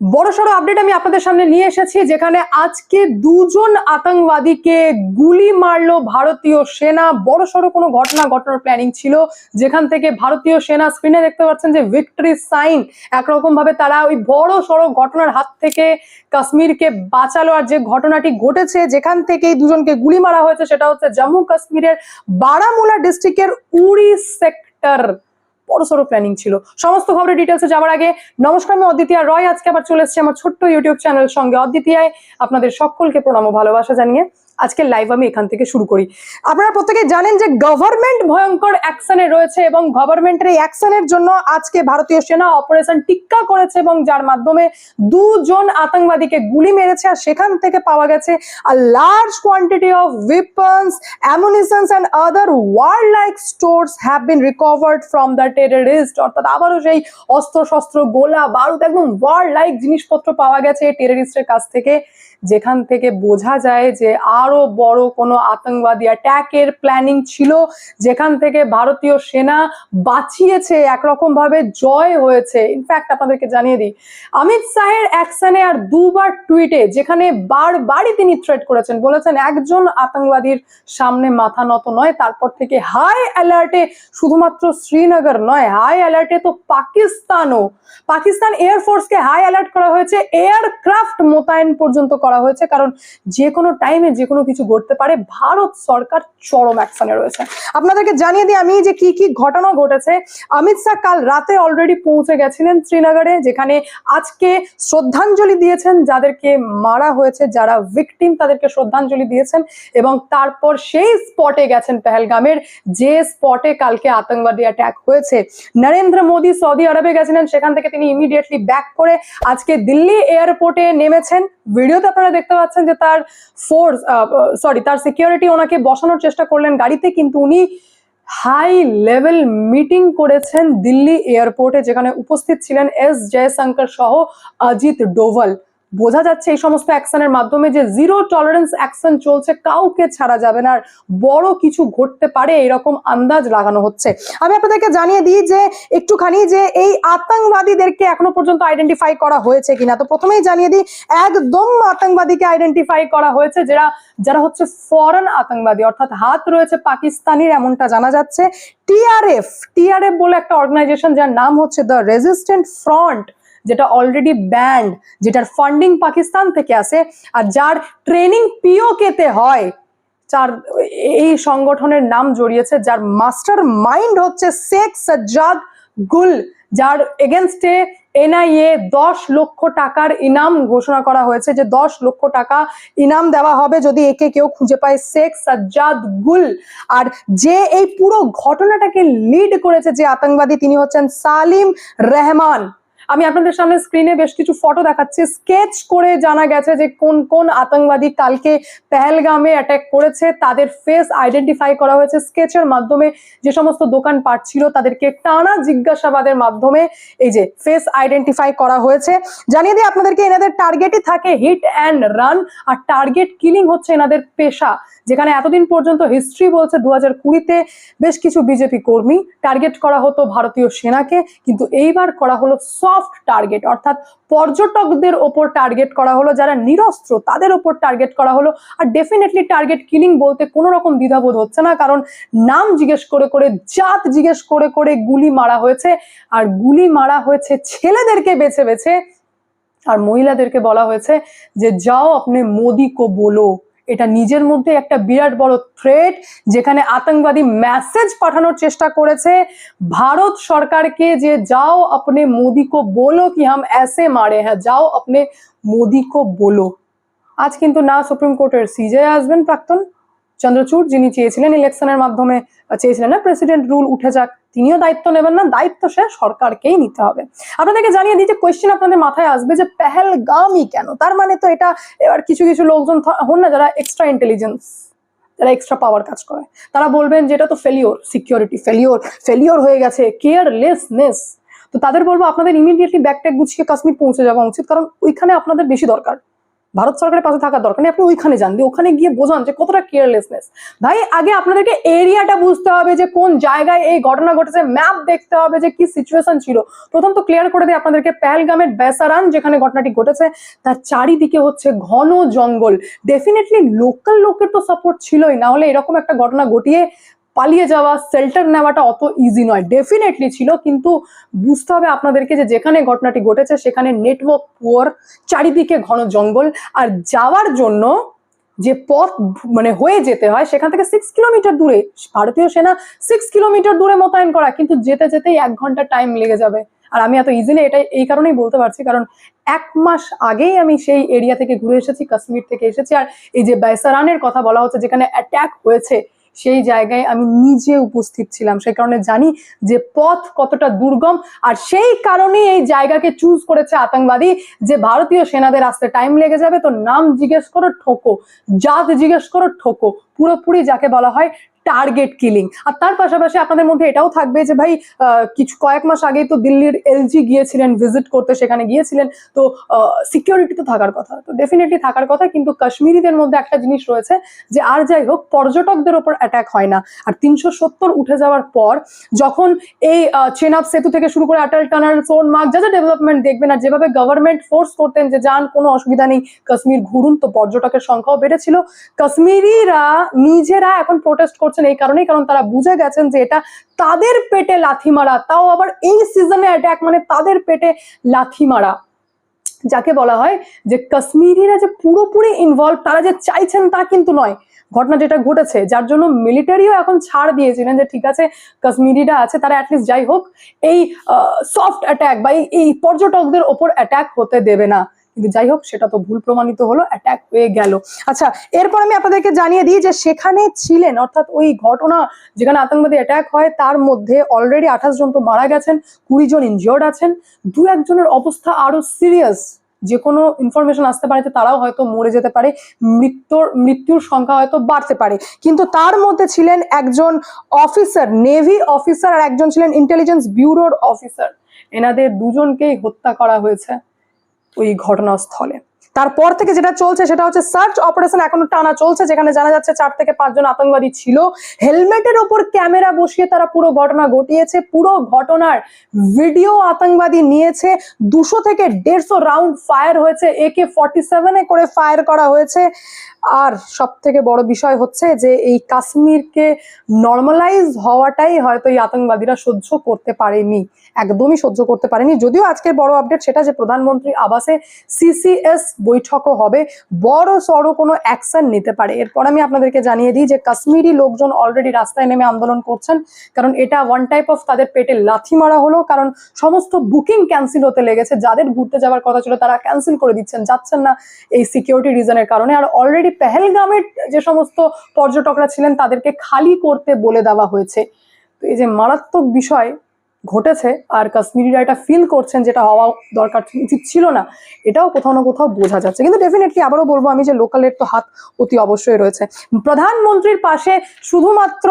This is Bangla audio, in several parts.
বড়সড় আপডেট আমি আপনাদের সামনে নিয়ে এসেছি, যেখানে আজকে দুজন আতঙ্কবাদীকে গুলি মারলো ভারতীয় সেনা। বড়সড় কোনো ঘটনা, ঘটনার প্ল্যানিং ছিল। যেখান থেকে ভারতীয় সেনা স্ক্রিনে দেখতে পাচ্ছেন যে ভিক্টরি সাইন একরকম ভাবে তারা ওই বড় সড়ো ঘটনার হাত থেকে কাশ্মীরকে বাঁচালো। আর যে ঘটনাটি ঘটেছে, যেখান থেকে দুজনকে গুলি মারা হয়েছে, সেটা হচ্ছে জম্মু কাশ্মীরের বারামুলা ডিস্ট্রিক্টের উড়ি সেক্টর বড়সড় প্ল্যানিং ছিল। সমস্ত খবরের ডিটেলসে যাওয়ার আগে নমস্কার, আমি অদ্বিতীয় রয়। আজকে আবার চলে এসেছি আমার ছোট্ট ইউটিউব চ্যানেল সঙ্গে। অদ্বিতীয়ায় আপনাদের সকলকে প্রণাম ও ভালোবাসা জানিয়ে আজকে লাইভ আমি এখান থেকে শুরু করি। আপনারা প্রত্যেকে জানেন যে গভর্নমেন্ট ভয়ঙ্কর অ্যাকশনে রয়েছে এবং গভর্নমেন্টের এই অ্যাকশনের জন্য আজকে ভারতীয় সেনা অপারেশন টিক্কা করেছে এবং যার মাধ্যমে দুজন আতঙ্কবাদীকে গুলি মেরেছে আর সেখান থেকে পাওয়া গেছে a large quantity of weapons, ammunitions and other warlike stores have been recovered from the terrorist. অর্থাৎ আবারও সেই অস্ত্র শস্ত্র গোলা, বারুদ, একদম ওয়ার লাইক জিনিসপত্র পাওয়া গেছে টেররিস্টের কাছ থেকে। যেখান থেকে বোঝা যায় যে আরও বড় কোনো আতঙ্কবাদী অ্যাট্যাকের প্ল্যানিং ছিল, যেখান থেকে ভারতীয় সেনা বাঁচিয়েছে একরকম ভাবে জয় হয়েছে। ইনফ্যাক্ট আপনাদেরকে জানিয়ে দিই, অমিত শাহের অ্যাকশনে আর দুবার টুইটে যেখানে বারবারই তিনি থ্রেট করেছেন, বলেছেন একজন আতঙ্কবাদীর সামনে মাথা নত নয়, তারপর থেকে হাই অ্যালার্টে শুধুমাত্র শ্রীনগর নয় হাই অ্যালার্টে তো পাকিস্তানও। পাকিস্তান এয়ারফোর্সকে হাই অ্যালার্ট করা হয়েছে এয়ারক্রাফট মোতায়েন পর্যন্ত করা হয়েছে, কারণ যে কোনো টাইমে যে কোনো কিছু ঘটতে পারে। ভারত সরকার চরম অ্যাকশনে রয়েছে। আপনাদেরকে জানিয়ে দিই আমি যে কি কি ঘটনা ঘটেছে। অমিত শাহ কাল রাতে অলরেডি পৌঁছে গেছিলেন শ্রীনগরে, যেখানে আজকে শ্রদ্ধাঞ্জলি দিয়েছেন যাদেরকে মারা হয়েছে, যারা ভিকটিম তাদেরকে শ্রদ্ধাঞ্জলি দিয়েছেন এবং তারপর সেই স্পটে গেছেন পেহেলগামের। যে স্পটে কালকে আতঙ্কবাদী অ্যাটাক হয়েছে। নরেন্দ্র মোদী সৌদি আরবে গেছিলেন, সেখান থেকে তিনি ইমিডিয়েটলি ব্যাক করে আজকে দিল্লি এয়ারপোর্টে নেমেছেন। ভিডিওতে আপনারা দেখতে পাচ্ছেন যে তার ফোর্স সরি তার সিকিউরিটি ওনাকে বসানোর চেষ্টা করলেন গাড়িতে, কিন্তু উনি হাই লেভেল মিটিং করেছেন দিল্লি এয়ারপোর্টে যেখানে উপস্থিত ছিলেন এস জয়শঙ্কর সহ অজিত ডোভাল। বোঝা যাচ্ছে এই সমস্ত অ্যাকশনের মাধ্যমে যে জিরো টলারেন্স অ্যাকশন চলছে, কাউকে ছাড়া যাবে না, আর বড় কিছু ঘটতে পারে, এরকম আন্দাজ লাগানো হচ্ছে। আমি আপনাদেরকে জানিয়ে দিই যে, একটুখানি যে এই আতঙ্কবাদীদেরকে এখনও পর্যন্ত আইডেন্টিফাই করা হয়েছে কিনা। তো প্রথমেই জানিয়ে দিই, একদম আতঙ্কবাদীকে আইডেন্টিফাই করা হয়েছে যারা যারা হচ্ছে ফরেন আতঙ্কবাদী, অর্থাৎ হাত রয়েছে পাকিস্তানির এমনটা জানা যাচ্ছে। টিআরএফ টিআরএফ বলে একটা অর্গানাইজেশন যার নাম হচ্ছে দ্য রেজিস্ট্যান্ট ফ্রন্ট যেটা অলরেডি ব্যান্ড যেটার ফান্ডিং পাকিস্তান থেকে আসে আর যার ট্রেনিং পিওকেতে হয় যার এই সংগঠনের নাম জড়িয়েছে, যার মাস্টার মাইন্ড হচ্ছে শেখ সাজ্জাদ গুল, যার এগেনস্টে এনআইএ দশ লক্ষ টাকার ইনাম ঘোষণা করা হয়েছে, যে দশ লক্ষ টাকা ইনাম দেওয়া হবে যদি একে কেউ খুঁজে পায় শেখ সাজ্জাদ গুল। আর যে এই পুরো ঘটনাটাকে লিড করেছে যে আতঙ্কবাদী, তিনি হচ্ছেন সালিম রহমান। আমি আপনাদের সামনে স্ক্রিনে বেশ কিছু ফটো দেখাচ্ছি। স্কেচ করে জানা গেছে যে কোন কোন আতঙ্কবাদী কালকে পেহেলগামে অ্যাটাক করেছে। তাদের ফেস আইডেন্টিফাই করা হয়েছে। স্কেচের মাধ্যমে যে সমস্ত দোকান ছিল, তাদেরকে টানা জিজ্ঞাসাবাদের মাধ্যমে এই যে ফেস আইডেন্টিফাই করা হয়েছে। জানিয়ে দিই, আপনাদেরকে এনাদের টার্গেটই থাকে হিট অ্যান্ড রান আর টার্গেট কিলিং হচ্ছে এনাদের পেশা, যেখানে এতদিন পর্যন্ত হিস্ট্রি বলছে দু হাজার কুড়িতে বেশ কিছু বিজেপি কর্মী টার্গেট করা হতো ভারতীয় সেনাকে। কিন্তু এইবার করা হলো সফট টার্গেট অর্থাৎ পর্যটকদের ওপর টার্গেট করা হলো, যারা নিরস্ত্র, তাদের ওপর টার্গেট করা হলো। আর ডেফিনেটলি টার্গেট কিলিং বলতে কোনো রকম দ্বিধাবোধ হচ্ছে না, কারণ নাম জিজ্ঞেস করে করে, জাত জিজ্ঞেস করে করে গুলি মারা হয়েছে। আর গুলি মারা হয়েছে ছেলেদেরকে বেছে বেছে। আর মহিলাদেরকে বলা হয়েছে যে, যাও আপনি মোদি কো বলো। এটা নিজের মধ্যে একটা বিরাট বড় থ্রেট যেখানে আতঙ্কবাদী মেসেজ পাঠানোর চেষ্টা করেছে। ভারত সরকারকে যে, যাও আপনি মোদি কো বলো কি হাম এসে মারে হ্যাঁ যাও আপনি মোদি কো বলো। আজ কিন্তু না সুপ্রিম কোর্টের সিজে আসবেন প্রাক্তন। চন্দ্রচূড়, যিনি চেয়েছিলেন ইলেকশনের মাধ্যমে, চেয়েছিলেন না প্রেসিডেন্ট রুল উঠে যাক, তিনিও দায়িত্ব নেবেন না, দায়িত্ব সে সরকারকেই নিতে হবে। আপনাদেরকে জানিয়ে দিই যে কোয়েশ্চেন আপনাদের মাথায় আসবে যে পেহেলগামই কেন? তার মানে তো এটা এবার কিছু কিছু লোকজন হন না, যারা এক্সট্রা ইন্টেলিজেন্স যারা এক্সট্রা পাওয়ার কাজ করে। তারা বলবেন যে এটা তো ফেলিওর সিকিউরিটি ফেলিওর ফেলিওর হয়ে গেছে কেয়ারলেসনেস তো তাদের বলব আপনাদের ইমিডিয়েটলি ব্যাগট্যাগ গুছিয়ে কাশ্মীর পৌঁছে যাওয়া উচিত, কারণ ওইখানে আপনাদের বেশি দরকার। ভারত সরকারের পাশে থাকার দরকার নেই। আপনি ওইখানে যান, দিয়ে ওখানে গিয়ে বোঝান যে কতটা কেয়ারলেসনেস ভাই, আগে আপনাদেরকে এরিয়াটা বুঝতে হবে যে কোন জায়গায় এই ঘটনা ঘটেছে। ম্যাপ দেখতে হবে যে কি সিচুয়েশন ছিল। প্রথম তো ক্লিয়ার করে দিই আপনাদেরকে, পেহেলগামের বেসারান যেখানে ঘটনাটি ঘটেছে, তার চারিদিকে হচ্ছে ঘন জঙ্গল। ডেফিনেটলি লোকাল লোকের তো সাপোর্ট ছিলই, না হলে এরকম একটা ঘটনা ঘটিয়ে পালিয়ে যাওয়া শেল্টার নেওয়াটা অত ইজি নয়। ডেফিনেটলি ছিল, কিন্তু বুঝতে হবে আপনাদেরকে যে যেখানে ঘটনাটি ঘটেছে, সেখানে নেটওয়ার্ক পুয়ার চারিদিকে ঘন জঙ্গল। আর যাওয়ার জন্য যে পথ মানে হয়ে যেতে হয়, সেখান থেকে সিক্স কিলোমিটার দূরে, ভারতীয় সেনা সিক্স কিলোমিটার দূরে মোতায়েন করা, কিন্তু যেতে যেতেই এক ঘণ্টা টাইম লেগে যাবে। আর আমি এত ইজিলি এটা এই কারণেই বলতে পারছি, কারণ এক মাস আগেই আমি সেই এরিয়া থেকে ঘুরে এসেছি, কাশ্মীর থেকে এসেছি। আর এই যে বাইসারানের কথা বলা হচ্ছে, যেখানে অ্যাট্যাক হয়েছে সেই জায়গায় আমি নিজে উপস্থিত ছিলাম। সেই কারণে জানি যে পথ কতটা দুর্গম। আর সেই কারণেই এই জায়গাকে চুজ করেছে আতঙ্কবাদী যে ভারতীয় সেনাদের আসতে টাইম লেগে যাবে। তো নাম জিজ্ঞেস করো, ঠোকো। জাত জিজ্ঞেস করো, ঠোকো। পুরোপুরি যাকে বলা হয় টার্গেট কিলিং। আর তার পাশাপাশি আপনাদের মধ্যে এটাও থাকবে যে ভাই কিছু কয়েক মাস আগেই তো দিল্লির এলজি গিয়েছিলেন, ভিজিট করতে সেখানে গিয়েছিলেন। তো সিকিউরিটি তো থাকার কথা। তো ডেফিনেটলি থাকার কথা, কিন্তু কাশ্মীরিদের মধ্যে একটা জিনিস রয়েছে যে আর যাই হোক, পর্যটকদের ওপর অ্যাটাক হয় না। আর তিনশো সত্তর উঠে যাওয়ার পর, যখন এই চেনাব সেতু থেকে শুরু করে আটাল টানাল সোনমার্গ যা যা ডেভেলপমেন্ট দেখবেন আর যেভাবে গভর্নমেন্ট ফোর্স করতেন যে যান, কোনো অসুবিধা নেই, কাশ্মীর ঘুরুন, তো পর্যটকের সংখ্যাও বেড়েছিল। কাশ্মীরিরা নিজেরা এখন প্রোটেস্ট করছেন এই কারণেই, কারণ তারা বুঝে গেছেন যে এটা তাদের পেটে লাথি মারা, তাও আবার এই সিজনে অ্যাটাক মানে তাদের পেটে লাথি মারা। যাকে বলা হয় যে কাশ্মীরিরা যে পুরোপুরি ইনভলভ তারা যে চাইছেন তা কিন্তু নয়। ঘটনা যেটা ঘটেছে, যার জন্য মিলিটারিও এখন ছাড় দিয়েছিলেন যে ঠিক আছে, কাশ্মীরিরা আছে, তারা অ্যাটলিস্ট যাই হোক, এই সফট অ্যাটাক বা এই- পর্যটকদের ওপর অ্যাটাক হতে দেবে না। কিন্তু যাই হোক, সেটা তো ভুল প্রমাণিত হলো অ্যাটাক হয়ে গেল। আচ্ছা এরপর আমি আপনাদেরকে জানিয়ে দিই যে সেখানে ছিলেন, অর্থাৎ ওই ঘটনা যেখানে আতঙ্কবাদী অ্যাটাক হয়, তার মধ্যে অলরেডি আঠাশ জন তো মারা গেছেন, কুড়ি জন ইনজিওর্ড আছেন। দু একজনের অবস্থা আরও সিরিয়াস যে কোনো ইনফরমেশন আসতে পারে যে তারাও হয়তো মরে যেতে পারে, মৃত্যুর মৃত্যুর সংখ্যা হয়তো বাড়তে পারে। কিন্তু তার মধ্যে ছিলেন একজন অফিসার নেভি অফিসার আর একজন ছিলেন ইন্টেলিজেন্স ব্যুরোর অফিসার এনাদের দুজনকেই হত্যা করা হয়েছে। ওই ঘটনাস্থলে। তারপর থেকে যেটা চলছে সেটা হচ্ছে সার্চ অপারেশন এখনও টানা চলছে, যেখানে জানা যাচ্ছে চার থেকে পাঁচজন আতঙ্কবাদী ছিল। হেলমেটের ওপর ক্যামেরা বসিয়ে তারা পুরো ঘটনা ঘটিয়েছে, পুরো ঘটনার ভিডিও আতঙ্কবাদী নিয়েছে। দুশো থেকে দেড়শো রাউন্ড ফায়ার হয়েছে একে ফর্টি সেভেনে করে ফায়ার করা হয়েছে। আর সব থেকে বড় বিষয় হচ্ছে যে এই কাশ্মীরকে নর্মালাইজ হওয়াটাই হয়তো এই আতঙ্কবাদীরা সহ্য করতে পারেনি, একদমই সহ্য করতে পারেনি। যদিও আজকের বড় আপডেট সেটা যে প্রধানমন্ত্রী আবাসে সিসিএস বৈঠকও হবে। বড় সড়ো কোনো অ্যাকশন নিতে পারে। এরপর আমি আপনাদেরকে জানিয়ে দিই যে কাশ্মীরি লোকজন অলরেডি রাস্তায় নেমে আন্দোলন করছেন। কারণ এটা ওয়ান টাইপ অফ তাদের পেটে লাথি মারা হলো। কারণ সমস্ত বুকিং ক্যান্সেল হতে লেগেছে। যাদের ঘুরতে যাওয়ার কথা ছিল তারা ক্যান্সেল করে দিচ্ছেন, যাচ্ছেন না এই সিকিউরিটি রিজনের কারণে। আর অলরেডি পেহেলগামের যে সমস্ত পর্যটকরা ছিলেন তাদেরকে খালি করতে বলে দেওয়া হয়েছে। তো এই যে মারাত্মক বিষয় ঘটেছে আর কাশ্মীরিরা এটা ফিল করছেন যেটা হওয়া দরকার উচিত ছিল না, এটাও কোথাও না কোথাও বোঝা যাচ্ছে। কিন্তু ডেফিনেটলি আবারও বলব আমি যে লোকালের তো হাত অতি অবশ্যই রয়েছে। প্রধানমন্ত্রীর পাশে শুধুমাত্র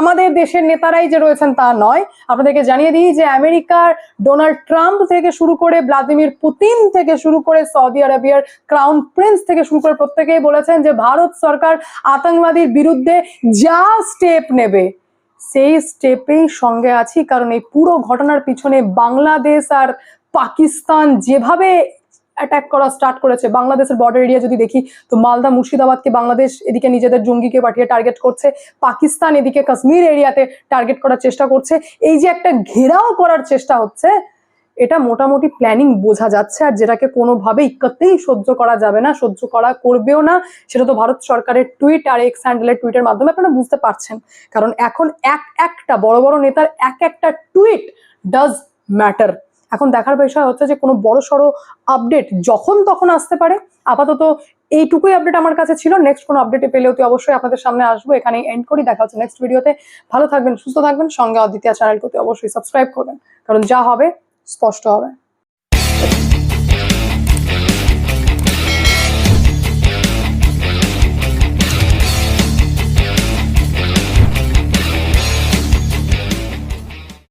আমাদের দেশের নেতারাই যে রয়েছেন তা নয়, আপনাদেরকে জানিয়ে দিই যে আমেরিকার ডোনাল্ড ট্রাম্প থেকে শুরু করে ভ্লাদিমির পুতিন থেকে শুরু করে সৌদি আরবিয়ার ক্রাউন প্রিন্স থেকে শুরু করে প্রত্যেকেই বলেছেন যে ভারত সরকার আতঙ্কবাদীর বিরুদ্ধে যা স্টেপ নেবে সেই স্টেপেই সঙ্গে আছি, কারণ এই পুরো ঘটনার পিছনে বাংলাদেশ আর পাকিস্তান যেভাবে অ্যাটাক করা স্টার্ট করেছে, বাংলাদেশের বর্ডার এরিয়া যদি দেখি, তো মালদা মুর্শিদাবাদকে বাংলাদেশ এদিকে নিজেদের জঙ্গিকে পাঠিয়ে টার্গেট করছে, পাকিস্তান এদিকে কাশ্মীর এরিয়াতে টার্গেট করার চেষ্টা করছে। এই যে একটা ঘেরাও করার চেষ্টা হচ্ছে এটা মোটামুটি প্ল্যানিং বোঝা যাচ্ছে আর যেটাকে কোনোভাবেই ইক্কতেই সহ্য করা যাবে না, সহ্য করা করবেও না, সেটা তো ভারত সরকারের টুইট আর এক্স হ্যান্ডেলের টুইটের মাধ্যমে আপনারা বুঝতে পারছেন। কারণ এখন এক একটা বড় বড় নেতার এক একটা টুইট ডাজ ম্যাটার এখন দেখার বিষয় হচ্ছে যে কোনো বড় সড়ো আপডেট যখন তখন আসতে পারে। আপাতত এইটুকুই আপডেট আমার কাছে ছিল। নেক্সট কোনো আপডেটে পেলেও তো অবশ্যই আপনাদের সামনে আসব। এখানে এন্ড করি। দেখা হচ্ছে নেক্সট ভিডিওতে ভালো থাকবেন, সুস্থ থাকবেন। সঙ্গে অদ্বিতীয় চ্যানেলটিতে অবশ্যই সাবস্ক্রাইব করবেন। কারণ যা হবে স্পষ্ট হবে।